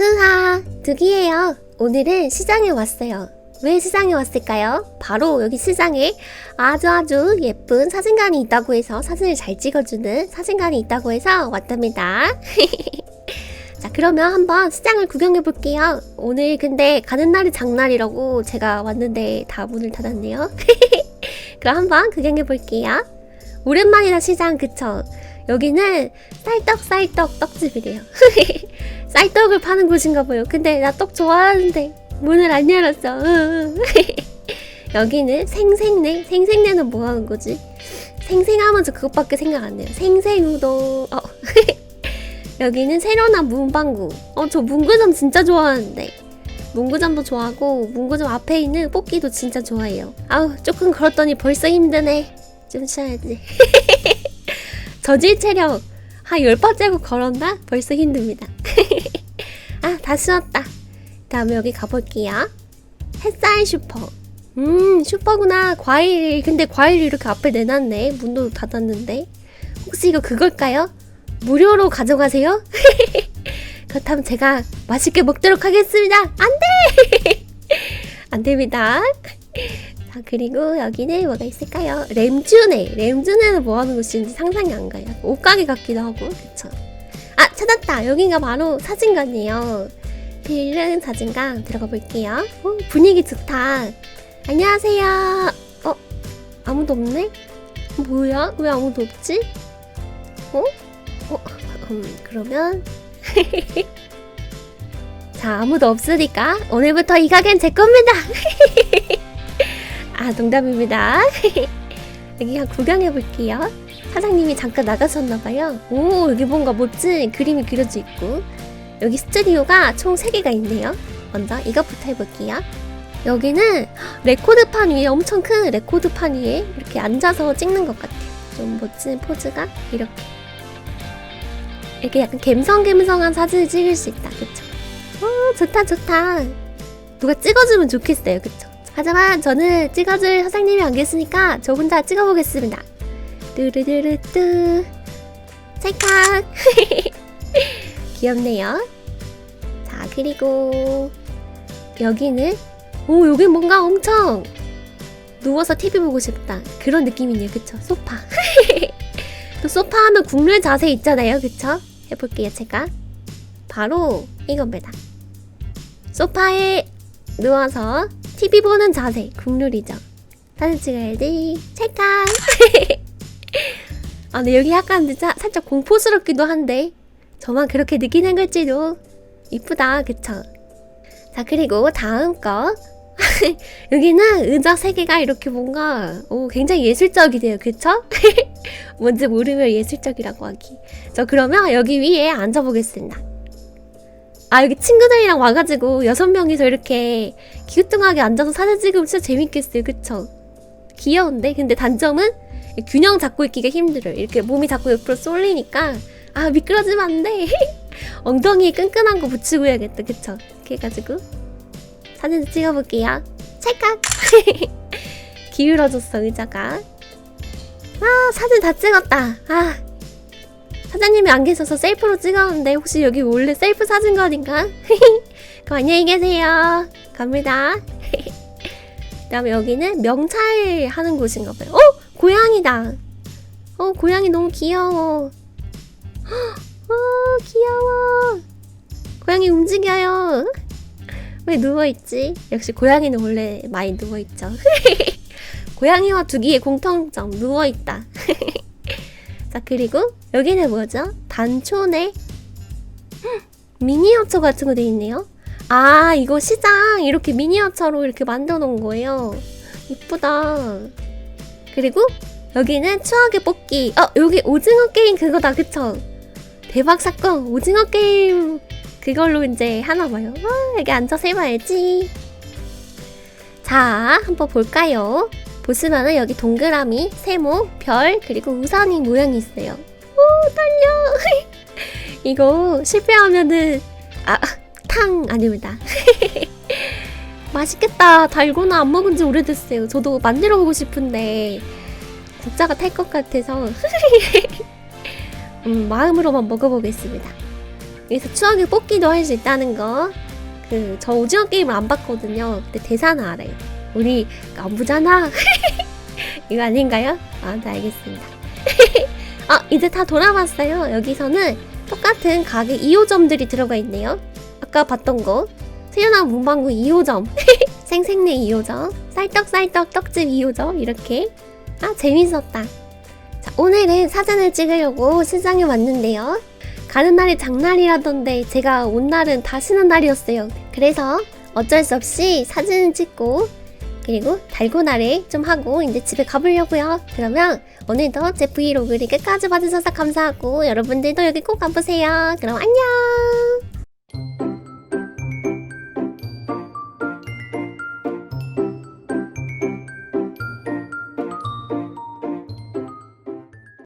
투하 득이에요. 오늘은 시장에 왔어요. 왜 시장에 왔을까요? 바로 여기 시장에 아주 아주 예쁜 사진관이 있다고 해서 사진을 잘 찍어주는 사진관이 있다고 해서 왔답니다. 자, 그러면 한번 시장을 구경해 볼게요. 오늘 근데 가는 날이 장날이라고 제가 왔는데 다 문을 닫았네요. 그럼 한번 구경해 볼게요. 오랜만이다 시장 그쵸? 여기는 쌀떡쌀떡 떡집이래요. 쌀떡을 파는 곳인가 봐요. 근데 나 떡 좋아하는데 문을 안 열었어. 여기는 생생내. 생생내는 뭐 하는 거지? 생생하면 서 그것밖에 생각 안 나요. 생생우동. 어. 여기는 새로 난 문방구. 어, 저 문구점 진짜 좋아하는데. 문구점도 좋아하고 문구점 앞에 있는 뽑기도 진짜 좋아해요. 아우 조금 걸었더니 벌써 힘드네. 좀 쉬어야지. 저질 체력 한 열번 째고 걸었나? 벌써 힘듭니다. 아, 다 쉬었다. 다음에 여기 가볼게요. 햇살 슈퍼. 음, 슈퍼구나. 과일. 근데 과일 이렇게 앞에 내놨네. 문도 닫았는데. 혹시 이거 그걸까요? 무료로 가져가세요? 그렇다면 제가 맛있게 먹도록 하겠습니다. 안 돼! 안 됩니다. 자, 그리고 여기는 뭐가 있을까요? 램주네. 램주네는 뭐 하는 곳인지 상상이 안 가요. 옷가게 같기도 하고, 그쵸? 아, 찾았다. 여기가 바로 사진관이에요. 필름 사진관 들어가 볼게요. 오, 분위기 좋다. 안녕하세요. 어? 아무도 없네? 뭐야? 왜 아무도 없지? 어? 어? 음, 그러면 자 아무도 없으니까 오늘부터 이 가게는 제 겁니다. 아 농담입니다. 여기 한 구경해 볼게요. 사장님이 잠깐 나가셨나봐요. 오 여기 뭔가 멋진 그림이 그려져 있고 여기 스튜디오가 총 3개가 있네요. 먼저 이것부터 해볼게요. 여기는 레코드판 위에 엄청 큰 레코드판 위에 이렇게 앉아서 찍는 것 같아요. 좀 멋진 포즈가 이렇게 이렇게 약간 갬성갬성한 사진을 찍을 수 있다. 그쵸? 오 좋다 좋다. 누가 찍어주면 좋겠어요. 그쵸? 하지만 저는 찍어줄 사장님이 안 계시니까 저 혼자 찍어보겠습니다. 뚜르르르뚜 찰칵 귀엽네요. 자 그리고 여기는 오 여기 뭔가 엄청 누워서 TV 보고 싶다 그런 느낌이네요. 그쵸? 소파. 또 소파 하면 국룰 자세 있잖아요. 그쵸? 해볼게요. 제가 바로 이겁니다. 소파에 누워서 TV 보는 자세 국룰이죠. 사진 찍어야지. 찰칵. 아, 근데 여기 약간 진짜 살짝 공포스럽기도 한데 저만 그렇게 느끼는 걸지도 이쁘다, 그쵸? 자, 그리고 다음 거. 여기는 의자 세 개가 이렇게 뭔가 오, 굉장히 예술적이네요, 그쵸? 뭔지 모르면 예술적이라고 하기. 저 그러면 여기 위에 앉아보겠습니다. 아, 여기 친구들이랑 와가지고 여섯 명이서 이렇게 기우뚱하게 앉아서 사진 찍으면 진짜 재밌겠어요, 그쵸? 귀여운데? 근데 단점은 균형 잡고 있기가 힘들어요. 이렇게 몸이 자꾸 옆으로 쏠리니까 아 미끄러지면 안 돼. 엉덩이에 끈끈한 거 붙이고 해야겠다. 그쵸? 이렇게 해가지고 사진 찍어볼게요. 찰칵! 기울어졌어 의자가. 아 사진 다 찍었다. 아 사장님이 안 계셔서 셀프로 찍었는데 혹시 여기 원래 셀프 사진관인가? 그럼 안녕히 계세요. 갑니다. 그다음에 여기는 명찰 하는 곳인가 봐요. 어 고양이다. 어 고양이 너무 귀여워. 어 귀여워. 고양이 움직여요. 왜 누워있지? 역시 고양이는 원래 많이 누워있죠. 고양이와 두기의 공통점, 누워있다. 자, 그리고 여기는 뭐죠? 단초네? 미니어처 같은 거 돼 있네요. 아, 이거 시장 이렇게 미니어처로 이렇게 만들어 놓은 거예요. 이쁘다. 그리고 여기는 추억의 뽑기. 어, 여기 오징어 게임 그거다, 그쵸? 대박 사건. 오징어 게임 그걸로 이제 하나 봐요. 와, 여기 앉아서 해봐야지. 자, 한번 볼까요? 보시면은 여기 동그라미, 세모, 별, 그리고 우산이 모양이 있어요. 오, 떨려. 이거 실패하면은, 아, 탕 아닙니다. 맛있겠다. 달고나 안 먹은 지 오래됐어요. 저도 만들어 보고 싶은데, 국자가 탈 것 같아서, 음, 마음으로만 먹어보겠습니다. 여기서 추억을 뽑기도 할 수 있다는 거. 그 저 오징어 게임을 안 봤거든요. 근데 대사는 알아요. 우리 안 보잖아. 이거 아닌가요? 아, 네 알겠습니다. 아 이제 다 돌아왔어요. 여기서는 똑같은 가게 2호점들이 들어가 있네요. 아까 봤던 거 세연아 문방구 2호점 생생내 2호점 쌀떡쌀떡 떡집 2호점 이렇게 아 재밌었다. 자 오늘은 사진을 찍으려고 시장에 왔는데요. 가는 날이 장날이라던데 제가 온 날은 다 쉬는 날이었어요. 그래서 어쩔 수 없이 사진을 찍고 그리고 달고나를 좀 하고 이제 집에 가보려고요. 그러면 오늘도 제 브이로그를 끝까지 봐주셔서 감사하고 여러분들도 여기 꼭 가보세요. 그럼 안녕!